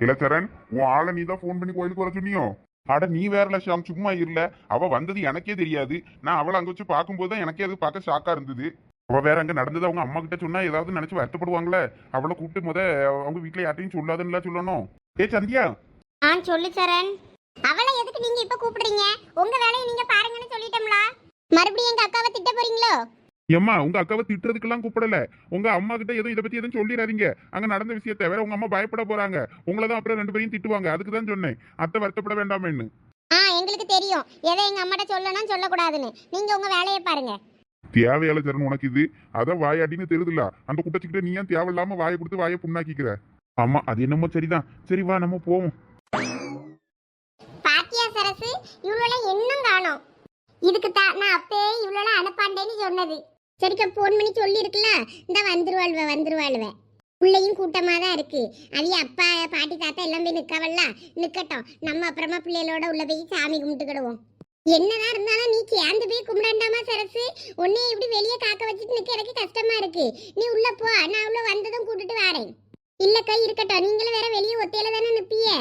இளச்சரன் உன் ஆளை நீ தான் ஃபோன் பண்ணி கோயிலுக்கு வர சொன்னியோ? அட நீ வேற லட்சம் சும்மா இல்ல அவ வந்தது எனக்கே தெரியாது. நான் அவளை அங்க வச்சு பார்க்கும்போது தான் எனக்கே அது பார்க்க ஷாக்கா இருந்தது. அவ வேற அங்க நடந்தது அவங்க அம்மா கிட்ட சொன்னா ஏதாவது நினைச்சு வருத்தப்படுவாங்களே? அவளை கூப்பிட்டு முத அவங்க வீட்டுல யார்ட்டையும் சொல்லாதுன்னு சொல்லணும். ஏ சந்தியா. ஆ சொல்லு சரண். அவளை எதுக்கு நீங்க இப்ப கூப்பிடுறீங்க? உங்க வேலையை நீங்க பாருங்கன்னு சொல்லிட்டோம்ல. மறுபடியும் எங்க அக்காவை திட்ட போறீங்களோ? ஏம்மா உங்க அக்காவை திட்டுறதுக்கெல்லாம் கூப்பிடல. உங்க அம்மா கிட்ட எதுவும் இதை பத்தி எதுவும் சொல்லிடாதீங்க. அங்க நடந்த விஷயத்த வேற உங்க அம்மா பயப்பட போறாங்க. உங்களை தான் அப்புறம் ரெண்டு பேரையும் திட்டுவாங்க. அதுக்கு தான் சொன்னேன். அத்தை வருத்தப்பட வேண்டாமேன்னு. ஆ எங்களுக்கு தெரியும். எதை எங்க அம்மாட்ட சொல்லணும் சொல்லக்கூடாதுன்னு. நீங்க உங்க வேலையை பாருங்க. தேவையால சரண் உனக்கு இது. அதான் வாயாடின்னு தெரியுதுல அந்த குட்டச்சிக்கிட்ட நீ ஏன் தேவையில்லாம வாயை கொடுத்து வாயை புண்ணாக்கிக்கிற? ஆமா அது என்னமோ சரிதான். சரி வா நம்ம போவோம். பாத்தியா சரசு? இவ்வளோ இன்னும் காணோம். இதுக்கு தான் நான் அப்பயே இவ்வளோ அனுப்பாண்டேன்னு சொன்னது. சரிக்கா ஃபோன் பண்ணி சொல்லியிருக்குல்ல இந்த வந்துருவாள்வ வந்துருவாள்வ. பிள்ளையும் கூட்டமாக தான் இருக்கு. அவிய அப்பா பாட்டி தாத்தா எல்லாம் போய் நிற்கவல்ல நிற்கட்டும் நம்ம அப்புறமா பிள்ளைகளோட உள்ள போய் சாமி கும்பிட்டுக்கிடுவோம். என்னதான் இருந்தாலும் நீ சேர்ந்து போய் கும்பிடாண்டாமா சரசு? உன்னை இப்படி வெளியே காக்க வச்சுட்டு நிற்க எனக்கு கஷ்டமா இருக்கு. நீ உள்ள போ. நான் உள்ள வந்ததும் கூட்டிட்டு வரேன். இல்லக்கா இருக்கட்டும். நீங்களும் வேற வெளியே ஒத்தையில தானே நிப்பியே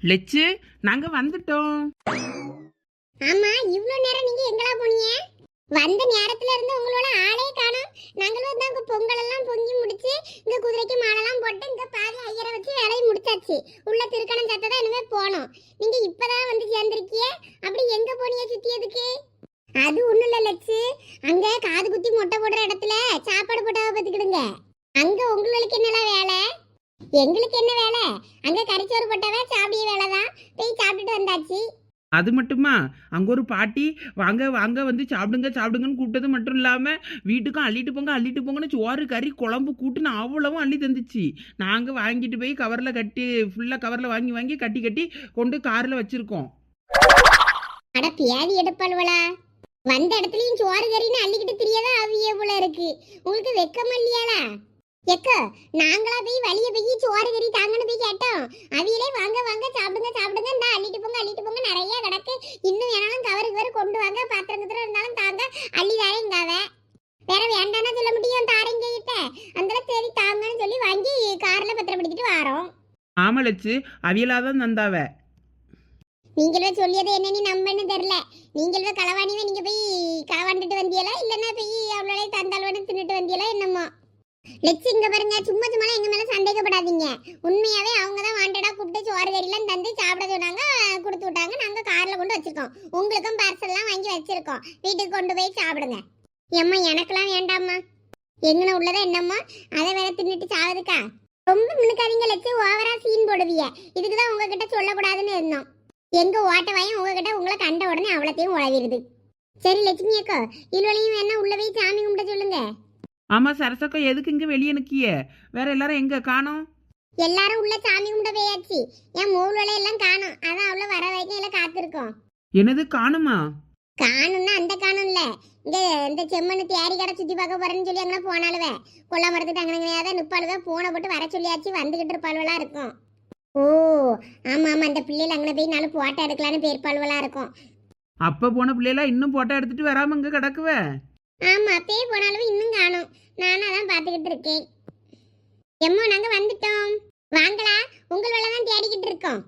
லெச்சு நாங்க வந்துட்டோம். ஆமா இவ்ளோ நேரம் நீங்க எங்கடா போனீங்க? வந்த நேரத்துல இருந்து உங்களோட ஆளே காணும். நாங்களும் தான் இங்க பொங்கல் எல்லாம் பொங்கி முடிச்சு இங்க குதிரைக்கு மாலைலாம் போட்டு இங்க பாதி ஐயரை வச்சு வேலையை முடிச்சாச்சு. உள்ள திருக்கணம் சத்த தான் இனிமே போனோம். நீங்க இப்பதான் வந்து சேர்ந்திருக்கிய அப்படி எங்க போனீங்க சுத்தியதுக்கு அது ஒண்ணும் இல்ல லட்சு. அங்க காது குத்தி மொட்டை போடுற இடத்துல சாப்பாடு போட்டாவை பத்துக்கிடுங்க அங்க உங்களுக்கு என்னெல்லாம் வேலை? எங்களுக்கு என்ன வேலை? அங்க கறிச்சோறு போட்டவ சாப்பிடிய வேலை தான் போய் சாப்பிட்டுட்டு வந்தாச்சு. அது மட்டுமா? அங்கே ஒரு பாட்டி வாங்க வாங்க வந்து சாப்பிடுங்க சாப்பிடுங்கன்னு கூப்பிட்டது மட்டும் இல்லாமல் வீட்டுக்கும் அள்ளிட்டு போங்க அள்ளிட்டு போங்கன்னு சோறு கறி குழம்பு கூட்டுன்னு அவ்வளவும் அள்ளி தந்துச்சு. நாங்கள் வாங்கிட்டு போய் கவரில் கட்டி ஃபுல்லாக கவரில் வாங்கி வாங்கி கட்டி கட்டி கொண்டு காரில் வச்சுருக்கோம். அட பியாதி எடுப்பாளுவலா வந்த இடத்துலயும் சோறு கறின்னு அள்ளிக்கிட்டு திரியதா அவிய போல இருக்கு. உங்களுக்கு வெக்கம் இல்லையாளா? எக்க நாங்களா போய் வழிய போய் சோறு கறி தாங்கன்னு போய் கேட்டோம். அவியலே வாங்க வாங்க சாப்பிடுங்க சாப்பிடுங்க இந்த அள்ளிட்டு போங்க அள்ளிட்டு போங்க நிறைய கிடக்கு. இன்னும் வேணாலும் கவருக்கு வேறு கொண்டு வாங்க பாத்திரம் கித்திரம் இருந்தாலும் தாங்க அள்ளி தாரேங்காவ வேற வேண்டாம்னா சொல்ல முடியும் தாரேங்க கிட்ட அந்த சரி தாங்கன்னு சொல்லி வாங்கி கார்ல பத்திரப்படுத்திட்டு வாரோம். ஆமா லட்சு அவியலாதான் தந்தாவ. நீங்களே சொல்லியது என்னன்னு நம்பன்னு தெரியல. நீங்களே களவாணிவே நீங்க போய் களவாண்டுட்டு வந்தியலா? இல்லைன்னா போய் அவ்வளோ தந்தாலும் தின்னுட்டு வந்தியலா என்னமோ? லெக்ஸ் இங்க பாருங்க. சும்மா சும்மா எங்க மேல சந்தேகப்படாதீங்க. உண்மையாவே அவங்க தான் வாண்டடா கூப்பிட்டு சோறு கறிலாம் தந்து சாப்பிட சொன்னாங்க கொடுத்து விட்டாங்க. நாங்க கார்ல கொண்டு வச்சிருக்கோம். உங்களுக்கும் பார்சல்லாம் வாங்கி வச்சிருக்கோம். வீட்டுக்கு கொண்டு போய் சாப்பிடுங்க. ஏம்மா எனக்கெல்லாம் வேண்டாம்மா. எங்கன உள்ளதா என்னம்மா? அதை வேற தின்னுட்டு சாவதுக்கா? ரொம்ப முன்னுக்காதீங்க லட்சு ஓவரா சீன் போடுவீங்க இதுக்கு தான் உங்ககிட்ட சொல்லக்கூடாதுன்னு இருந்தோம். எங்க ஓட்ட வாயும் உங்ககிட்ட உங்களை கண்ட உடனே அவ்வளோத்தையும் உழவிடுது சரி லட்சுமி அக்கா இருவளையும் வேணா உள்ள போய் சாமி கும்பிட சொல்லுங்க. ஆமா சரசக்கா எதுக்கு இங்க வெளியே நிக்கிய? வேற எல்லாரும் எங்க? காணோம். எல்லாரும் உள்ள சாமி கும்பிட போயாச்சு. என் மூவலை எல்லாம் காணும். அதான் அவ்வளோ வர வரைக்கும் எல்லாம் காத்திருக்கோம். என்னது காணுமா? காணும்னா அந்த காணும் இல்ல இங்க இந்த செம்மண்ணு தேடி கடை சுத்தி பார்க்க போறேன்னு சொல்லி அங்கே போனாலுவே கொல்ல மரத்துட்டு அங்கே தான் நிப்பாளுவே போனை போட்டு வர சொல்லியாச்சு. வந்துகிட்டு இருப்பாளுவலா இருக்கும். ஓ ஆமா ஆமா. அந்த பிள்ளைகள் அங்கே போய் நாலு போட்டோ எடுக்கலான்னு பேர்பாளுவலா இருக்கும். அப்ப போன பிள்ளைலாம் இன்னும் போட்டோ எடுத்துட்டு வராம இங்க கிடக்குவ? ஆமா பேய் போனாலும் இன்னும் காணும். நானும் அதான் பார்த்துக்கிட்டு இருக்கேன். எம்மோ நாங்க வந்துட்டோம். வாங்களா உங்கள் வேலை தான் தேடிக்கிட்டு இருக்கோம்.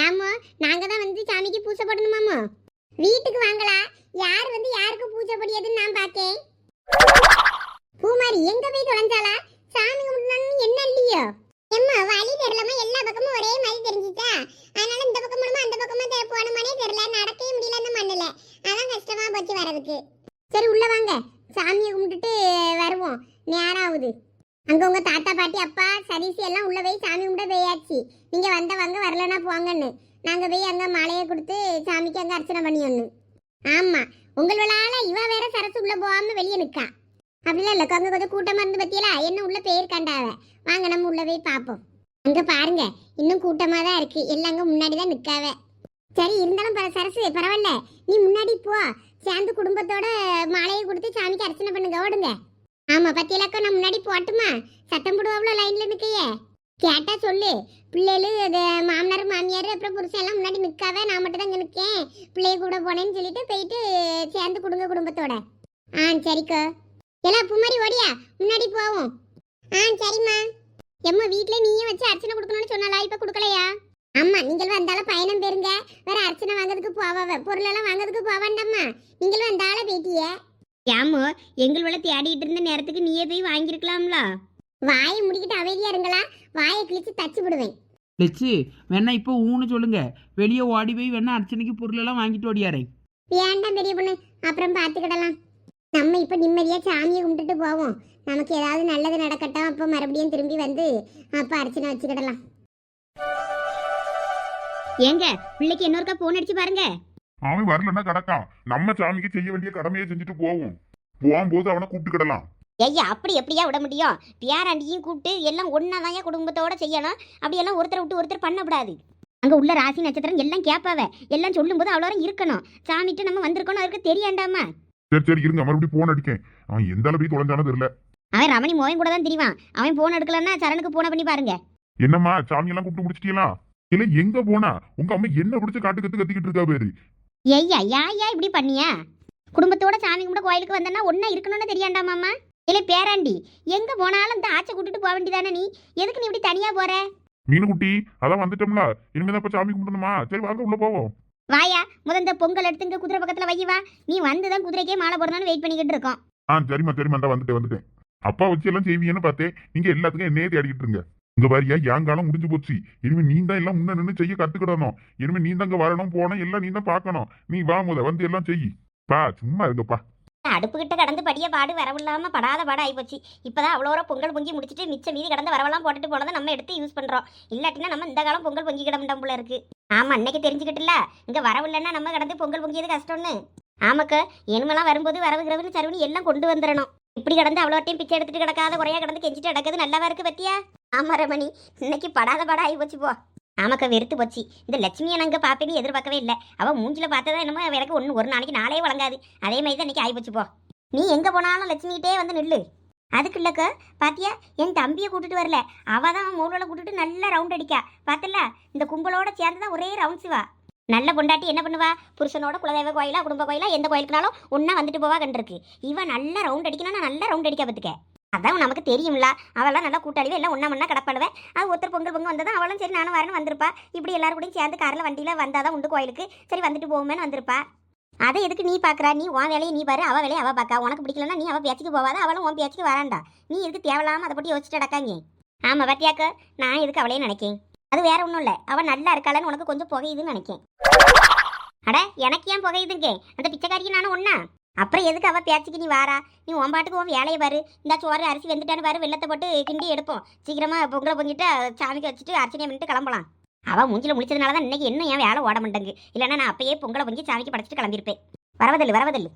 ஏமோ நாங்க தான் வந்து சாமிக்கு பூஜை போடணுமாமோ? வீட்டுக்கு வாங்களா யார் வந்து யாருக்கு பூஜை படியதுன்னு நான் பார்த்தேன் பூமாரி எங்க போய் தொலைஞ்சாலா சாமி கும்பிடணும்னு என்ன இல்லையோ? எம்மா வழி தெரியலமா எல்லா பக்கமும் ஒரே மாதிரி தெரிஞ்சுட்டா அதனால இந்த பக்கம் மூலமா அந்த பக்கமா தெ- போகணுமானே தெரியல நடக்கவே முடியல அந்த மண்ணுல. அதான் கஷ்டமா போச்சு வரதுக்கு சரி உள்ள வாங்க. சாமியை கும்பிட்டுட்டு வருவோம். நேரம் ஆகுது அங்க உங்க தாத்தா பாட்டி அப்பா சதீசி எல்லாம் உள்ள போய் சாமி கும்பிட போயாச்சு. நீங்க வந்தவங்க வரலன்னா போங்கன்னு. நாங்க போய் அங்க மாலையை கொடுத்து சாமிக்கு அங்க அர்ச்சனை பண்ணியோன்னு ஆமா. உங்களால இவ வேற சரசு உள்ள போகாம வெளியே நிக்கா. அப்படிலாம் இல்லை. அங்க கொஞ்சம் கூட்டமா இருந்து பத்தியலா? என்ன உள்ள பேர் கண்டாவ வாங்க நம்ம உள்ள போய் பார்ப்போம். அங்க பாருங்க. இன்னும் கூட்டமா தான் இருக்கு. எல்லாம் அங்க முன்னாடி தான் நிற்காவே சரி இருந்தாலும் பர- சரசு பரவாயில்ல. நீ முன்னாடி போ. சேர்ந்து குடும்பத்தோட மாலையை கொடுத்து சாமிக்கு அர்ச்சனை பண்ணுங்க. ஓடுங்க. ஆமா பத்தியலாக்கா நான் முன்னாடி போட்டுமா? சத்தம் போடுவாப்ல லைன்ல நிக்கையே? கேட்டா சொல்லு. பிள்ளைகளு அது மாமனார் மாமியார் அப்புறம் புருஷன் எல்லாம் முன்னாடி நிக்காவே. நான் மட்டும் தான் இங்க பிள்ளைய கூட போனேன்னு சொல்லிட்டு போயிட்டு சேர்ந்து கொடுங்க குடும்பத்தோட. ஆ சரிக்கா. எல்லாம் புமாரி ஓடியா? முன்னாடி போவோம். ஆ சரிம்மா. எம்மா வீட்ல நீயே வச்சு அர்ச்சனை கொடுக்கணும்னு சொன்னாலா இப்போ கொடுக்கலையா? ஆமா நீங்கள் வந்தாலும் பயணம் பெறுங்க. வேற அர்ச்சனை வாங்குறதுக்கு போவ பொருள் எல்லாம் வாங்குறதுக்கு போவாண்டம்மா. நீங்கள் வந்தாலும் பேட்டிய. ஏமோ எங்கள் வேலை தேடிட்டு இருந்த நேரத்துக்கு நீயே போய் வாங்கியிருக்கலாம்ல? வாயை முடிக்கிட்டு அமைதியா இருங்களா? வாயை கிழிச்சு தச்சு விடுவேன். லட்சு வேணா இப்போ ஊன்னு சொல்லுங்க. வெளியே ஓடி போய் வேணா அர்ச்சனைக்கு பொருளெல்லாம் வாங்கிட்டு ஓடியாரேன் வேண்டாம் பெரிய பொண்ணு. அப்புறம் பார்த்துக்கிடலாம். நம்ம இப்ப நிம்மதியா சாமியை கும்பிட்டுட்டு போவோம். நமக்கு ஏதாவது நல்லது நடக்கட்டும் அப்ப மறுபடியும் திரும்பி வந்து அப்ப அர்ச்சனை வச்சுக்கிடலாம். ஏங்க பிள்ளைக்கு இன்னொருக்கா போன் அடிச்சு பாருங்க. அவன் வரலன்னா கிடக்கான் நம்ம சாமிக்கு செய்ய வேண்டிய கடமையை செஞ்சுட்டு போவோம். போகும்போது அவனை கூப்பிட்டுக்கிடலாம் ஐயா அப்படி எப்படியா விட முடியும்? பியாராண்டியும் கூப்பிட்டு எல்லாம் ஒன்னா குடும்பத்தோட செய்யணும். அப்படியெல்லாம் ஒருத்தரை விட்டு ஒருத்தர் பண்ணக்கூடாது. அங்க உள்ள ராசி நட்சத்திரம் எல்லாம் கேட்பாவ எல்லாம் சொல்லும்போது அவ்வளோ இருக்கணும். சாமிட்டு நம்ம வந்திருக்கணும் அவருக்கு தெரியாண்டாமா? சரி சரி இருங்க. மறுபடியும் போன் அடிக்கேன். அவன் எந்த அளவுக்கு தொலைஞ்சானோ தெரியல. அவன் ரமணி மோகன் கூட தான் தெரிவான். அவன் போன் எடுக்கலன்னா சரணுக்கு போன பண்ணி பாருங்க. என்னம்மா சாமி எல்லாம் கூப்பிட்டு முடிச்சிட்டீங்களா இல்ல எங்க போனா? உங்க அம்மா என்ன பிடிச்சு காட்டு கத்து கத்திக்கிட்டு இருக்கா பேரு. ஐயா யா யா இப்படி பண்ணியா? குடும்பத்தோட சாமி கும்பிட கோயிலுக்கு வந்தனா ஒன்னா இருக்கணும்னு தெரியாண்டாமாம்மா இல்லை பேராண்டி எங்க போனாலும் இந்த ஆச்சை கூட்டிட்டு போக வேண்டியதானே நீ? எதுக்கு நீ இப்படி தனியா போற? மீனுக்குட்டி அதான் வந்துட்டோம்ல. இனிமேதான் இப்ப சாமி கும்பிடணுமா? சரி வாங்க உள்ள போவோம். வாயா முத இந்த பொங்கல் எடுத்து இங்க குதிரை பக்கத்துல வை வா. நீ வந்து தான் குதிரைக்கே மாலை போடணும்னு வெயிட் பண்ணிக்கிட்டு இருக்கோம். ஆ சரிம்மா சரிம்மா இந்த வந்துட்டேன் வந்துட்டேன். அப்பா வச்சு எல்லாம் செய்வீங்கன்னு பார்த்தேன். நீங்க எல்லாத்துக்கும் என்னையே தேடிக்கிட்டு இருங்க. இங்க பாரியா என் காலம் முடிஞ்சு போச்சு. இனிமே நீ தான் எல்லாம் முன்ன நின்று செய்ய கத்துக்கிடணும். இனிமே நீ தான் இங்க வரணும் போனோம் எல்லாம் நீ தான் பார்க்கணும். நீ வா முத வந்து எல்லாம் செய். பா சும்மா இருங்கப்பா. அடுப்பு கிட்ட கடந்து படிய பாடு வரவில்லாம படாத பாடு ஆயிப்போச்சு இப்பதான் அவ்வளோ பொங்கல் பொங்கி முடிச்சிட்டு மிச்ச மீதி கடந்து வரவெல்லாம் போட்டுட்டு போனதை நம்ம எடுத்து யூஸ் பண்றோம். இல்லாட்டினா நம்ம இந்த காலம் பொங்கல் பொங்கி கிடமுட்டம் போல இருக்கு. ஆமா அன்னைக்கு தெரிஞ்சுக்கிட்டுல. இங்க வரவில்லைன்னா நம்ம கடந்து பொங்கல் பொங்கியது கஷ்டம்னு. ஆமாக்க இனிமெல்லாம் வரும்போது வரவுகிறவுன்னு சருவனி எல்லாம் கொண்டு வந்துடணும். இப்படி கடந்து அவ்வளோட்டையும் பிச்சை எடுத்துட்டு கிடக்காத குறையா கடந்து கெஞ்சிட்டு கிடக்குது நல்லாவா இருக்கு பத்தியா? ஆமா ரமணி இன்னைக்கு படாத படம் ஆகி போச்சு போ. ஆமாக்கா வெறுத்து போச்சு. இந்த லட்சுமியை நாங்கள் பாப்பேன்னு எதிர்பார்க்கவே இல்லை. அவள் மூஞ்சில பார்த்ததா என்னமோ எனக்கு ஒன்று ஒரு நாளைக்கு நாளே வழங்காது. அதே மாதிரி தான் இன்னைக்கு ஆகி போச்சு போ. நீ எங்கே போனாலும் லட்சுமிகிட்டே வந்து நில்லு. அதுக்கு இல்லைக்க பாத்தியா? என் தம்பியை கூட்டிட்டு வரல. அவள் தான் மூலோட கூட்டிட்டு நல்லா ரவுண்ட் அடிக்கா. பார்த்தல இந்த கும்பலோட சேர்ந்து தான் ஒரே ரவுண்ட்ஸ் வா நல்ல பொண்டாட்டி என்ன பண்ணுவா? புருஷனோட குலதெய்வ கோயிலா குடும்ப கோயிலா எந்த கோயிலுக்குனாலும் ஒன்னா வந்துட்டு போவா கண்டிருக்கு. இவன் நல்லா ரவுண்ட் அடிக்கணும்னா நல்லா ரவுண்ட் அடிக்க பார்த்துக்க அதான் நமக்கு தெரியும்ல. அவெல்லாம் நல்லா கூட்டாளிவே எல்லாம் ஒன்னா மண்ணா கிடப்படுவேன் அது ஒருத்தர் பொங்கல் பொங்கல் வந்ததும் அவளும் சரி நானும் வரேன்னு வந்திருப்பா. இப்படி எல்லாரும் கூடயும் சேர்ந்து காரில் வண்டியில் வந்தாதான் உண்டு கோயிலுக்கு. சரி வந்துட்டு போவோமேன்னு வந்திருப்பா. அதை எதுக்கு நீ பார்க்கறா நீ உன் வேலையை நீ பாரு அவள் வேலையை அவள் பார்க்கா உனக்கு பிடிக்கலன்னா நீ அவள் பேச்சுக்கு போவாத அவளும் உன் பேச்சுக்கு வராண்டா. நீ எதுக்கு தேவையில்லாமல் அதை பற்றி யோசிச்சுட்டு அடக்காங்க ஆமாம் பத்தியாக்க? நான் எதுக்கு அவளையும் நினைக்கேன்? அது வேற ஒன்றும் இல்லை. அவள் நல்லா இருக்காளன்னு உனக்கு கொஞ்சம் புகையுதுன்னு நினைக்கேன். அட எனக்கு ஏன் புகையுதுங்க அந்த பிச்சைக்காரிக்கு நானும் ஒண்ணா? அப்புறம் எதுக்கு அவ பேச்சுக்கு நீ வாரா? நீ உன் பாட்டுக்கு உன் வேலையை பாரு. இந்த சோறு அரிசி வெந்துட்டான்னு பாரு வெள்ளத்தை போட்டு கிண்டி எடுப்போம். சீக்கிரமா பொங்கலை பொங்கிட்டு சாமிக்கு வச்சுட்டு அர்ச்சனை பண்ணிட்டு கிளம்பலாம். அவ மூஞ்சில முடிச்சதுனால தான் இன்னைக்கு இன்னும் என் வேலை ஓட மாட்டேங்கு இல்லைன்னா நான் அப்பயே பொங்கலை பொங்கி சாமிக்கு படைச்சிட்டு கிளம்பியிருப்பேன். வரவதில்லை வரவதில்லை.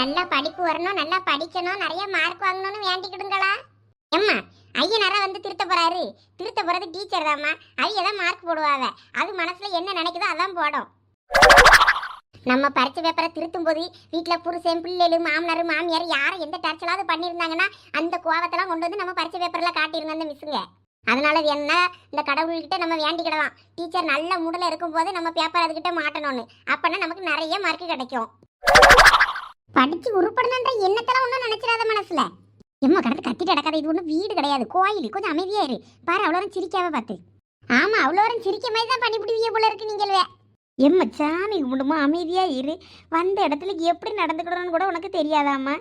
நல்லா படிப்பு வரணும் நல்லா படிக்கணும் நிறைய மார்க் வாங்கணும்னு வேண்டிக்கிடுங்களா? ஐயனாரா வந்து திருத்த போறாரு. திருத்த போறது டீச்சர் தாம்மா. ஐயா தான் மார்க் போடுவாங்க அது மனசுல என்ன நினைக்குதோ அதான் போடும். நம்ம பரிச்ச பேப்பரை திருத்தும் போது வீட்டில் புருஷன் பிள்ளைகள் மாமனார் மாமியார் யாரும் எந்த டர்ச்சலாவது பண்ணியிருந்தாங்கன்னா அந்த கோவத்தெல்லாம் கொண்டு வந்து நம்ம பரிச்ச பேப்பரில் காட்டியிருந்தோம் அந்த மிஸ்ஸுங்க அதனால அது என்ன? இந்த கடவுள்கிட்ட நம்ம வேண்டிக்கிடலாம். டீச்சர் நல்ல மூடில் இருக்கும்போது நம்ம பேப்பர் அதுக்கிட்ட மாட்டணும்னு. அப்போனா நமக்கு நிறைய மார்க் கிடைக்கும். படிச்சு உருப்படணுன்ற எண்ணத்தெல்லாம் ஒன்றும் நினைச்சிடாத மனசுல. எம்மா கடந்து கத்திட்டு அடக்காத இது ஒன்றும் வீடு கிடையாது. கோயில் கொஞ்சம் அமைதியாக இரு. பாரு அவ்வளோ சிரிக்காம பார்த்து. ஆமா அவ்வளோ சிரிக்க மாதிரி தான் பண்ணிவிடுவீங்க போல இருக்கு நீங்களே. எம்மா சாமி கும்பிடுமா அமைதியாக இரு. வந்த இடத்துல எப்படி நடந்துக்கணும்னு கூட உனக்கு தெரியாதாம்மா.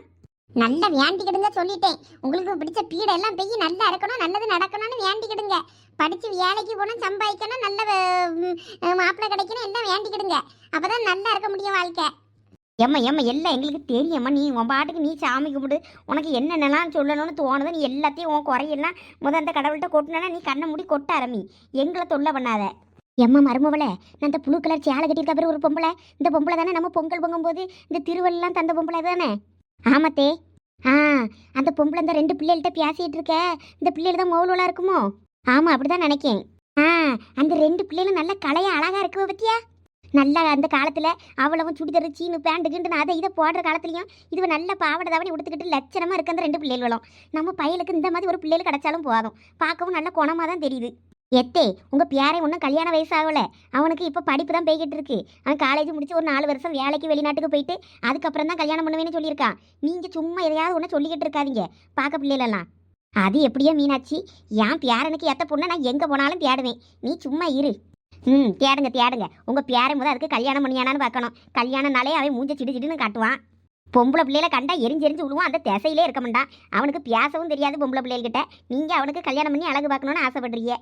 நல்ல வேண்டிக்கிடுங்க சொல்லிட்டேன். உங்களுக்கு பிடிச்ச பீடை எல்லாம் போய் நல்லா இருக்கணும் நல்லது நடக்கணும்னு வேண்டிக்கிடுங்க படிச்சு வேலைக்கு போகணும் சம்பாதிக்கணும் நல்ல மாப்பிள்ளை கிடைக்கணும் எல்லாம் வேண்டிக்கிடுங்க அப்பதான் நல்லா இருக்க முடியும் வாழ்க்கை. ஏம்மா ஏம்மா எல்லாம் எங்களுக்கு தெரியும்மா நீ உன் பாட்டுக்கு நீ சாமி கும்பிடு. உனக்கு என்னென்னலாம் சொல்லணும்னு தோணுதோ நீ எல்லாத்தையும் உன் குறையெல்லாம் முத அந்த கடவுள்கிட்ட கொட்டினா நீ கண்ணை மூடி கொட்ட ஆரம்பி. எங்களை தொல்லை பண்ணாத. எம்மா மருமவளே நான் இந்த புழு கலர் சேலை கட்டியிருக்க பிறகு ஒரு பொம்பளை. இந்த பொம்பளை தானே நம்ம பொங்கல் பொங்கும்போது இந்த திருவள்ளெல்லாம் தந்த பொம்பளை தானே? ஆமாத்தே ஆ அந்த பொம்பளை இந்த ரெண்டு பிள்ளைகள்கிட்ட பேசிகிட்டு இருக்க. இந்த பிள்ளைகள் தான் மௌலூலா இருக்குமோ? ஆமாம் அப்படிதான் நினைக்கேன். ஆ அந்த ரெண்டு பிள்ளைகளும் நல்ல கலையாக அழகா இருக்கு பத்தியா? நல்லா அந்த காலத்தில் அவ்வளவும் சுடிதார் சீனு பேண்ட் கிண்டு அதை இதை போடுற காலத்துலையும் இதுவ நல்ல பாவாடை தாவணி உடுத்துக்கிட்டு லட்சணமாக இருக்க அந்த ரெண்டு பிள்ளைகளும் நம்ம பையலுக்கு இந்த மாதிரி ஒரு பிள்ளைகள் கிடைச்சாலும் போதும். பார்க்கவும் நல்ல குணமா தான் தெரியுது. எத்தே உங்கள் பியாரே ஒன்றும் கல்யாண வயசு அவனுக்கு இப்போ படிப்பு தான் போய்கிட்டு இருக்கு. அவன் காலேஜ் முடிச்சு ஒரு நாலு வருஷம் வேலைக்கு வெளிநாட்டுக்கு போயிட்டு அதுக்கப்புறம் தான் கல்யாணம் பண்ணுவேன்னு சொல்லியிருக்கான். நீங்கள் சும்மா எதையாவது ஒன்று சொல்லிக்கிட்டு இருக்காதீங்க. பார்க்க பிள்ளைகளெல்லாம் அது எப்படியோ மீனாட்சி. என் பியாரனுக்கு எத்த பொண்ணை நான் எங்கே போனாலும் தேடுவேன். நீ சும்மா இரு. ம் தேடுங்க தேடுங்க. உங்கள் பேரை முதல் அதுக்கு கல்யாணம் பண்ணியானான்னு பார்க்கணும். கல்யாணம்னாலே அவன் மூஞ்ச சிடு சிடுன்னு காட்டுவான். பொம்பளை பிள்ளையில கண்டா எரிஞ்சு எரிஞ்சு விடுவான் அந்த திசையிலே இருக்க மாட்டான். அவனுக்கு பேசவும் தெரியாது பொம்பளை பிள்ளைகிட்ட நீங்கள் அவனுக்கு கல்யாணம் பண்ணி அழகு பார்க்கணுன்னு ஆசைப்படுறீங்க.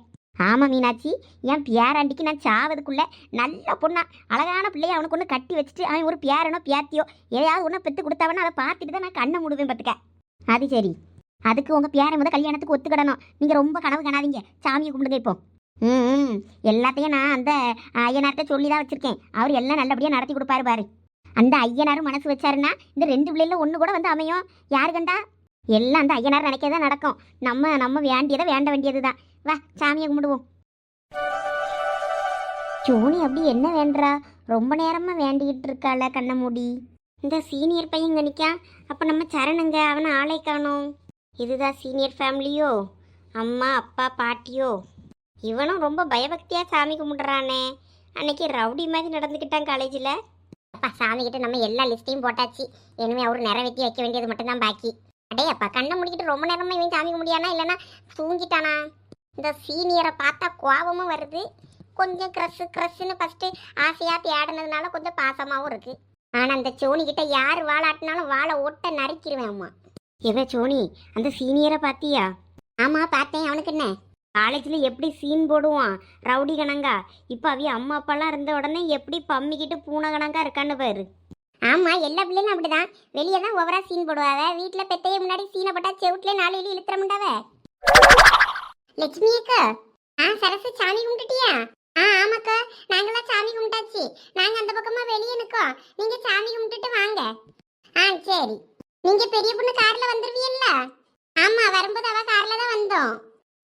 ஆமாம் மீனாட்சி. என் பேராண்டிக்கு நான் சாவதுக்குள்ள நல்ல பொண்ணா. அழகான பிள்ளைய அவனுக்கு ஒன்று கட்டி வச்சுட்டு அவன் ஒரு பேரனோ பேத்தியோ எதையாவது ஒன்று பெற்று கொடுத்தாவனோ அதை பார்த்துட்டு தான் நான் கண்ணை முடுவேன் பார்த்துக்க. அது சரி. அதுக்கு உங்கள் பேரை முத கல்யாணத்துக்கு ஒத்துக்கிடணும். நீங்கள் ரொம்ப கனவு காணாதீங்க. சாமியை கும்பிடுங்க இப்போ. ம் ம். எல்லாத்தையும் நான் அந்த ஐயனார்கிட்ட சொல்லி தான் வச்சுருக்கேன். அவர் எல்லாம் நல்லபடியாக நடத்தி கொடுப்பாரு பாரு. அந்த ஐயனாரும் மனசு வச்சாருன்னா இந்த ரெண்டு பிள்ளைல ஒன்று கூட வந்து அமையும். யாரு கண்டா? எல்லாம் அந்த ஐயனார் நினைக்கதான் நடக்கும். நம்ம நம்ம வேண்டியதை வேண்ட வேண்டியது தான் வா சாமியை கும்பிடுவோம். ஜோனி அப்படி என்ன வேண்டா ரொம்ப நேரமாக வேண்டிக்கிட்டு இருக்காள கண்ண மூடி இந்த சீனியர் பையன் கணிக்கா அப்போ நம்ம சரணங்க அவனை ஆளை காணோம். இதுதான் சீனியர் ஃபேமிலியோ? அம்மா அப்பா பாட்டியோ? இவனும் ரொம்ப பயபக்தியாக சாமி கும்பிட்றானே. அன்னைக்கு ரவுடி மாதிரி நடந்துக்கிட்டான் காலேஜில். அப்பா சாமி கிட்ட நம்ம எல்லா லிஸ்ட்டையும் போட்டாச்சு. இனிமே அவர் நிறைவேற்றி வைக்க வேண்டியது மட்டும்தான் பாக்கி. அடே அப்பா கண்ணை முடிக்கிட்டு ரொம்ப நேரமாக இவன் சாமி கும்பிடியானா? இல்லைன்னா தூங்கிட்டானா? இந்த சீனியரை பார்த்தா கோபமும் வருது. கொஞ்சம் க்ரஸ்ஸு க்ரஷ்னு ஃபஸ்ட்டு ஆசையாக தேடினதுனால கொஞ்சம் பாசமாகவும் இருக்கு. ஆனால் அந்த சோனி யார் வாழாட்டினாலும் வாழை ஒட்ட நறுக்கிடுவேன் அம்மா. இவ சோனி அந்த சீனியரை பார்த்தியா ஆமாம் பார்த்தேன். அவனுக்கு என்ன? காலேஜில் எப்படி சீன் போடுவான்? ரவுடி கணங்கா. இப்போ அவிய அம்மா அப்பாலாம் இருந்த உடனே எப்படி பம்மிக்கிட்டு பூனை கணங்கா இருக்கான்னு பாரு. ஆமா எல்லா பிள்ளைங்களும் அப்படிதான். வெளியே தான் ஓவரா சீன் போடுவாவ. வீட்டில் பெத்தைய முன்னாடி சீனை போட்டா செவுட்ல நாலு இழி இழுத்துற முண்டாவ? லட்சுமி அக்கா. ஆ சரசு சாமி கும்பிட்டுட்டியா? ஆ ஆமாக்கா. நாங்களாம் சாமி கும்பிட்டாச்சு. நாங்கள் அந்த பக்கமாக வெளியே நிற்கோம் நீங்கள் சாமி கும்பிட்டுட்டு வாங்க. ஆ சரி. நீங்கள் பெரிய பொண்ணு காரில் வந்துருவீல்ல? ஆமாம் வரும்போது அவள் கார்ல தான் வந்தோம்.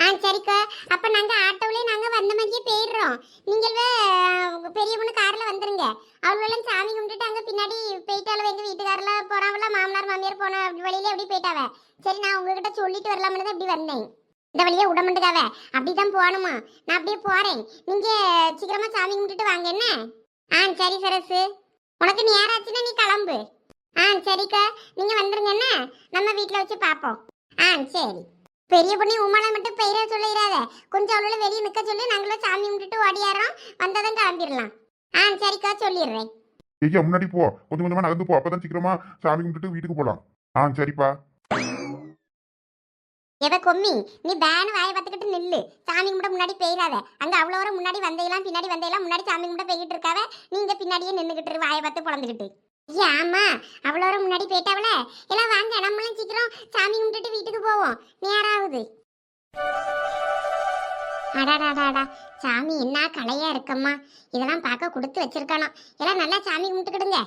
ஆ சரிக்கா. அப்போ நாங்கள் ஆட்டோவிலே நாங்கள் வந்த மாதிரியே போயிடுறோம். நீங்கள் பெரிய பொண்ணு காரில் வந்துருங்க. அவளெல்லாம் சாமி கும்பிட்டுட்டு அங்கே பின்னாடி போயிட்டாலும் எங்கள் வீட்டுக்காரெல்லாம் போறாவல மாமனார் மாமியார் போன வழியில எப்படி போயிட்டாவ? சரி நான் உங்ககிட்ட சொல்லிட்டு வரலாம்னு தான் இப்படி வந்தேன். இந்த வழியே விடமாட்டுக்காவ அப்படிதான் போகணுமா? நான் அப்படியே போகிறேன் நீங்கள் சீக்கிரமாக சாமி கும்பிட்டுட்டு வாங்க என்ன? ஆ சரி சரசு. உனக்கு நேராச்சுன்னா நீ கிளம்பு. ஆ சரிக்கா. நீங்கள் வந்துருங்க என்ன? நம்ம வீட்டில் வச்சு பார்ப்போம். ஆ சரி. பெரிய பொண்ணு உமால மட்டும் பெயர சொல்லிடாத. கொஞ்சம் அவளோட வெளியே நிக்க சொல்லி நாங்களும் சாமி கும்பிட்டுட்டு ஓடியாரோம். வந்ததும் கிளம்பிடலாம். ஆ சரிக்கா சொல்லிடுறேன். ஐயா முன்னாடி போ. கொஞ்சம் கொஞ்சமா நடந்து போ. அப்பதான் சீக்கிரமா சாமி கும்பிட்டுட்டு வீட்டுக்கு போலாம். ஆ சரிப்பா. எவ கொம்மி நீ பேனு வாயை பார்த்துக்கிட்டு நில்லு. சாமி கும்பிட முன்னாடி பெய்யாத அங்க அவ்வளோ வர முன்னாடி வந்தையெல்லாம் பின்னாடி வந்தையெல்லாம் முன்னாடி சாமி கும்பிட பெய்கிட்டு இருக்காவ. நீங்க பின்னாடியே நின்றுகிட்டு இரு, வாயை பார்த்து பொழந்துக்கிட்டு ஐயா ஆமா. அவ்வளோ முன்னாடி போயிட்டாவல? எல்லாம் வாங்க நம்மளும் சீக்கிரம் சாமி கும்பிட்டுட்டு வீட்டுக்கு போவோம். நேராகுது அடாடாடாடா சாமி என்ன கலையா இருக்கம்மா. இதெல்லாம் பார்க்க கொடுத்து வச்சிருக்கானோ எல்லாம் நல்லா சாமி கும்பிட்டுக்கிடுங்க.